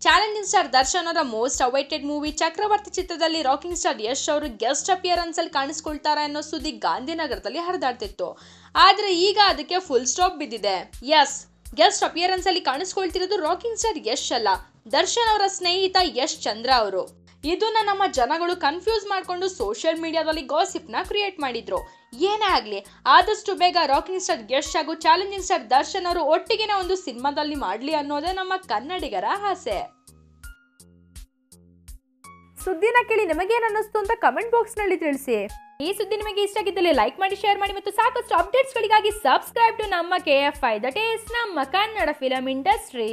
Challenging star Darshan ಅವರ most awaited movie ಚಕ್ರವರ್ತಿ ಚಿತ್ರದಲ್ಲಿ rocking star Yash ಅವರು ಗೆಸ್ಟ್ ಅಪಿಯರೆನ್ಸ್ ಅಲ್ಲಿ ಕಾಣಿಸ್ಕೊಳ್ತಾರ ಅನ್ನೋ ಸುದ್ದಿ ಗಾಂಧಿನಗರದಲ್ಲಿ ಹರಿದಾಡ್ತಿತ್ತು. ಆದ್ರೆ ಈಗ ಅದಕ್ಕೆ ಫುಲ್ ಸ್ಟಾಪ್ ಬಿದ್ದಿದೆ. ಎಸ್ ಗೆಸ್ಟ್ ಅಪಿಯರೆನ್ಸ್ ಅಲ್ಲಿ ಕಾಣಿಸ್ಕೊಳ್ತಿರೋದು ರಾಕಿಂಗ್ ಸ್ಟಾರ್ ಯಶ್ ಅಲ್ಲ. ದರ್ಶನ್ ಅವರ ಸ್ನೇಹಿತ ಯಶ್ ಚಂದ್ರ ಅವರು. ಇದನ್ನ ನಮ್ಮ ಜನಗಳು ಕನ್ಫ್ಯೂಸ್ ಮಾಡ್ಕೊಂಡು ಸೋಷಿಯಲ್ ಮೀಡಿಯಾದಲ್ಲಿ ಗಾಸಿಪ್ನ ಕ್ರಿಯೇಟ್ ಮಾಡಿದ್ರು. ಏನೇ ಆಗಲಿ ಆದಷ್ಟು ಬೇಗ ರಾಕಿಂಗ್ ಸ್ಟಾರ್ ಯಶ್ ಹಾಗೂ ಚಾಲೆಂಜಿಂಗ್ ಸ್ಟಾರ್ ದರ್ಶನ್ ಅವರು ಒಟ್ಟಿಗಿನ ಒಂದು ಸಿನಿಮಾದಲ್ಲಿ ಮಾಡ್ಲಿ ಅನ್ನೋದೇ ನಮ್ಮ ಕನ್ನಡಿಗರ ಆಸೆ. ಸುದ್ದಿನ ಕೇಳಿ ನಿಮಗೇನು ಅನ್ನಿಸ್ತು ಅಂತ ಕಮೆಂಟ್ ಬಾಕ್ಸ್ನಲ್ಲಿ ತಿಳಿಸಿ. ಈ ಸುದ್ದಿ ನಿಮಗೆ ಇಷ್ಟ ಆಗಿದ್ದಲ್ಲಿ ಲೈಕ್ ಮಾಡಿ ಶೇರ್ ಮಾಡಿ ಮತ್ತು ಸಾಕಷ್ಟು ಅಪ್ಡೇಟ್ಸ್ಗಳಿಗಾಗಿ ಸಬ್ಸ್ಕ್ರೈಬ್ ಟು ನಮ್ಮ K F I that is ನಮ್ಮ ಕನ್ನಡ ಫಿಲಂ ಇಂಡಸ್ಟ್ರಿ